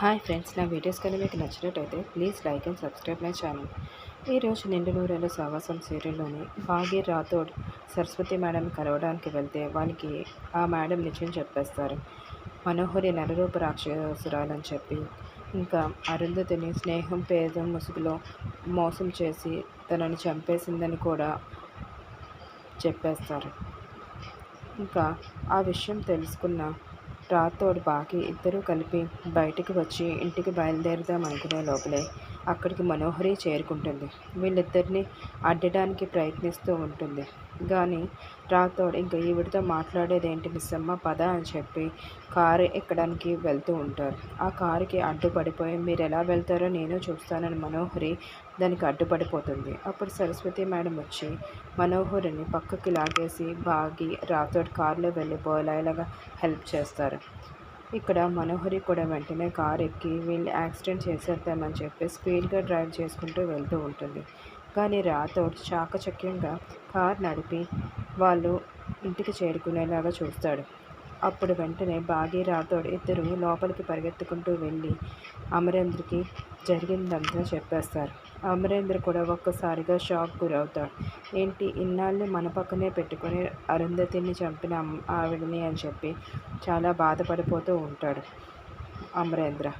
Hi friends నా videos కానీ మీకు నచ్చినట్టయితే please like and subscribe my channel. ఈరోజు నిండు నూరేళ్ళ సావాసం సీరియల్లోని భాగ్య రాథోడ్ సరస్వతి మేడం కలవడానికి వెళ్తే వాళ్ళకి ఆ మేడం నిజం చెప్పేస్తారు. మనోహరి నరరూప రాక్షసురాలని చెప్పి ఇంకా అరుంధతిని స్నేహం పేదం ముసుగులో మోసం చేసి తనని చంపేసిందని కూడా చెప్పేస్తారు. ఇంకా ఆ విషయం తెలుసుకున్న రాతోడు బాకి ఇద్దరూ కలిపి బయటికి వచ్చి ఇంటికి బయలుదేరుదాం అనుకునే లోపలే అక్కడికి మనోహరి చేరుకుంటుంది. వీళ్ళిద్దరిని అడ్డడానికి ప్రయత్నిస్తూ ఉంటుంది. కానీ రాతోడు ఇంకా ఈవిడితో మాట్లాడేదేంటి మిస్సమ్మ? పద అని చెప్పి కారు ఎక్కడానికి వెళ్తూ ఉంటారు. ఆ కారుకి అడ్డుపడిపోయి మీరు ఎలా వెళ్తారో నేను చూస్తానని మనోహరి దానికి అడ్డుపడిపోతుంది. అప్పుడు సరస్వతి మేడం వచ్చి మనోహరిని పక్కకి లాగేసి బాగి రాతోడు కారులో వెళ్ళిపోయేలాగా హెల్ప్ చేస్తారు. ఇక్కడ మనోహరి కూడా వెంటనే కార్ ఎక్కి వీళ్ళు యాక్సిడెంట్ చేసేద్దామని చెప్పి స్పీడ్గా డ్రైవ్ చేసుకుంటూ వెళ్తూ ఉంటుంది. కానీ రాథోడ్ చాకచక్యంగా కార్ నడిపి వాళ్ళు ఇంటికి చేరుకునేలాగా చూస్తాడు. అప్పుడు వెంటనే బాగి ఇద్దరు లోపలికి పరిగెత్తుకుంటూ వెళ్ళి అమరేంద్రకి జరిగిందంతా చెప్పేస్తారు. అమరేంద్ర కూడా ఒక్కసారిగా షాక్ గురవుతాడు. ఏంటి ఇన్నాళ్ళు మన పక్కనే పెట్టుకొని అరుంధతిని చంపిన ఆవిడని అని చెప్పి చాలా బాధపడిపోతూ ఉంటాడు అమరేంద్ర.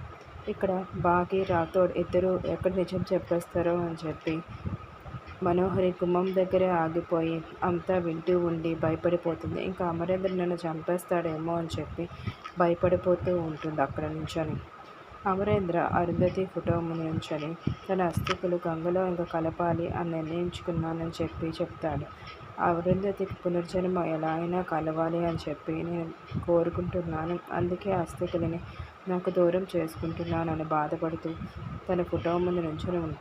ఇక్కడ బాగీ రాథోడ్ ఇద్దరు ఎక్కడ నిజం చెప్పేస్తారో అని చెప్పి మనోహరి గుమ్మం దగ్గరే ఆగిపోయి అంతా వింటూ ఉండి భయపడిపోతుంది. ఇంకా అమరేంద్ర నన్ను చంపేస్తాడేమో అని చెప్పి భయపడిపోతూ ఉంటుంది అక్కడ నుంచొని. అమరేంద్ర అరుంధతి ఫోటో నుంచని నుంచొని తన అస్థికులు గంగలో ఇంకా కలపాలి అని నిర్ణయించుకున్నానని చెప్పి చెప్తాడు. అరుంధతికి పునర్జన్మ ఎలా అయినా కలవాలి అని చెప్పి నేను కోరుకుంటున్నాను. అందుకే అస్థికులని నాకు దూరం చేసుకుంటున్నానని బాధపడుతూ తన ఫోటో ముందు నుంచొని ఉంటాడు